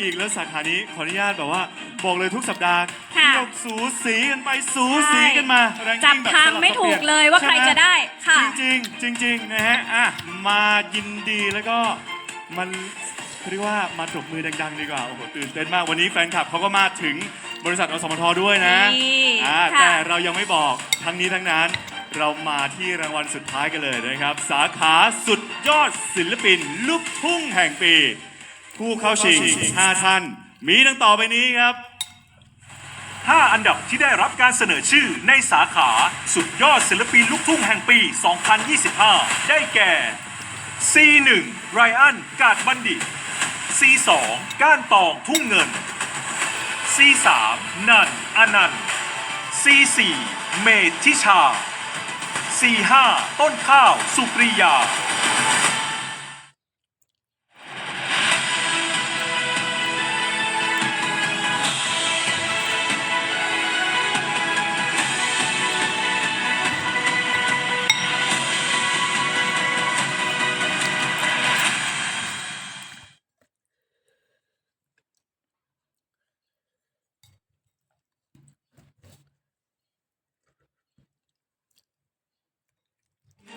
อีกแล้วสาขานี้ขออนุญาตแบบว่า บอกเลยทุกสัปดาห์ค่ะ เที่ยวสูสีกันไปสูสีกันมา ranking จับแบบทางสลับไม่สับถูปกนเลยว่าใครช่หม จะได้ค่ะ จริงๆจริงๆนะฮะอะมายินดีแล้วก็มันเรียกว่ามาตบมือดังๆ ดีกว่าโอ้โหตื่นเต้นมากวันนี้แฟนคลับเขาก็มาถึงบริษัทอสมทด้วยนะนี่อ่าค่ะ แต่เรายังไม่บอกทั้งนี้ทั้งนั้น เรามาที่รางวัลสุดท้ายกันเลยนะครับ สาขาสุดยอดศิลปิน ลูกทุ่งแห่งปี ผู้เข้าชิง 5 ท่าน มีดังต่อไปนี้ครับ 5 อันดับที่ได้รับการเสนอชื่อในสาขาสุดยอดศิลปินลูกทุ่งแห่งปี 2025 ได้แก่ C1 ไรอันกาดบัณฑิต C2 ก้านตองทุ่งเงิน C3 นันอนันต์ C4 เมธิชา C5 ต้นข้าวสุปริยา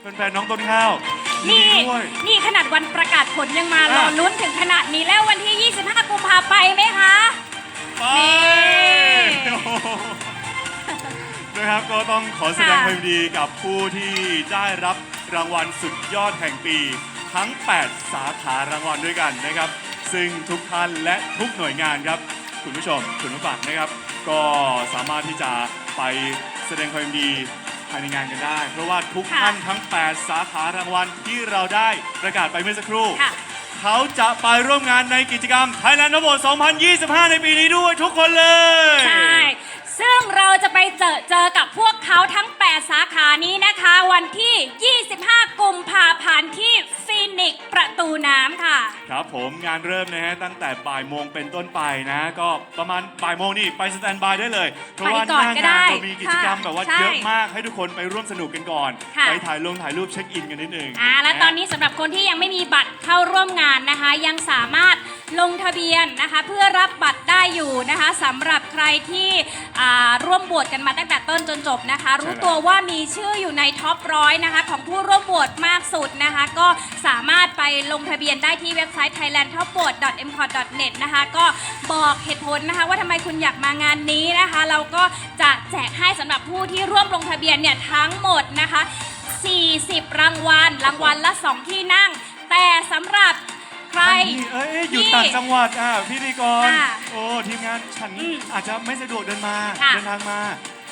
แฟนๆน้องต้นข้าวยินี่ดีด้วย นี่ขนาดวันประกาศผลยังมารออะลุ้นถึงขนาดนี้แล้ววันที่ 25 กุมภาไปไหมคะ ไปนี่โอ้โหนะครับก็ต้องขอแสดงค่ะ ความยินดีกับผู้ที่ได้รับรางวัลสุดยอดแห่งปี ทั้ง 8 สาขารางวัลด้วยกันนะครับ ซึ่งทุกท่านและทุกหน่วยงานครับ คุณผู้ชมคุณผู้ฟังนะครับ ก็สามารถที่จะไปแสดงความยินดี ภายในงานกันได้ เพราะว่าทุกค่ะท่านทั้ง 8 สาขารางวัลที่เราได้ประกาศไปเมื่อสักครู่ ค่ะ เขาจะไปร่วมงานในกิจกรรม Thailand นโบ2025 ในปีนี้ด้วยทุกคนเลย ใช่ ซึ่งเราจะไปเจอเจอกับพวกเขาทั้ง 8 สาขานี้นะคะ วันที่ 25 กุมภา ค่ะครับผมงานเริ่มนะฮะตั้งแต่บ่ายโมงเป็นต้นไปนะ ก็ประมาณบ่ายโมงนี่ไปสแตนบายได้เลย เพราะว่าไปหก่อนน้าก็งาได้นเรามีกิจกรรมค่ะแบบว่าใช่เยอะมากให้ทุกคนไปร่วมสนุกกันก่อน ค่ะ ไปถ่ายลงถ่ายรูปเช็คอินกันนิดนึงอ่าและตอนนี้สำหรับคนที่ยังไม่มีบัตรเข้าร่วมงานนะคะ ยังสามารถ ลงทะเบียนนะคะเพื่อรับบัตรได้อยู่นะคะสำหรับใครที่อ่าร่วมโหวตกันมาตั้งแต่ต้นจนจบนะคะ รู้ตัวว่ามีชื่ออยู่ในท็อปร้อยนะคะของผู้ร่วมโหวตมากสุดนะคะ ก็สามารถไปลงทะเบียนได้ที่เว็บไซต์ thailandtopvote.mcot.net นะคะก็บอกเหตุผลนะคะว่าทำไมคุณอยากมางานนี้นะคะ เราก็จะแจกให้สำหรับผู้ที่ร่วมลงทะเบียนเนี่ยทั้งหมดนะคะ 40 รางวัลรางวัลละ 2 ที่นั่ง แต่สำหรับใครนี่ เอ้ยอยู่ที่ต่างจังหวัดอะพิธีกร ค่ะโอ้ทีมงานฉันอืมอาจจะไม่สะดวกเดินมา ค่ะ เดินทางมา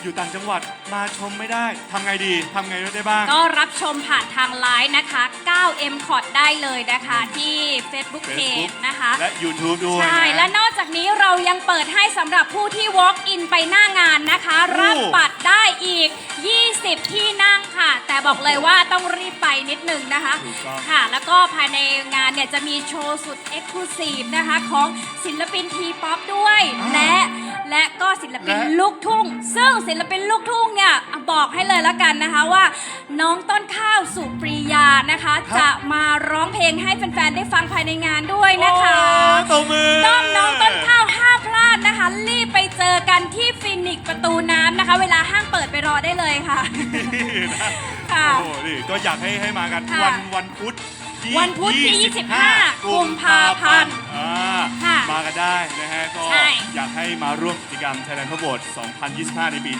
อยู่ต่างจังหวัดมาชมไม่ได้ทำไงดีทำไงได้บ้าง ก็รับชมผ่านทางไลน์นะคะ 9M c o t ได้เลยนะคะที่ Facebook Facebook Page นะคะ และ YouTube ด้วยใช่นะและนอกจากนี้เรายังเปิดให้สำหรับผู้ที่ walk in ไปหน้างานนะคะ โอ้ รับบัตรได้อีก 20 ที่นั่งค่ะ แต่บอกเลยว่าต้องรีบไปนิดนึงนะคะ ถูกต้อง ค่ะ แล้วก็ภายในงานเนี่ยจะมีโชว์สุด Exclusive นะคะ ของศิลปินทีป๊อปด้วย อ่า และ และก็ศิลปินและลูกทุ่ง ซึ่งศิลปินลูกทุ่งเนี่ยบอกให้เลยแล้วกันนะคะว่า น้องต้นข้าวสุปรียานะคะ จะมาร้องเพลงให้แฟนๆได้ฟังภายในงานด้วยนะคะโอ้ตบมือด้อมน้องต้นข้าวห้ามพลาดนะคะ รีบไปเจอกันที่ฟินิกซ์ประตูน้ำนะคะ เวลาห้างเปิดไปรอได้เลยค่ะค่ะโอ้โหนี่ก็อยากให้ให้มากันค่ะ วันวันพุธที่ วันพุธที่25กุมภาพันธ์อ่าค่ะมากันได้นะฮะก็ใช่ อยากให้มาร่วมกิจกรรม Thailand ทบท2025 ในปีนี้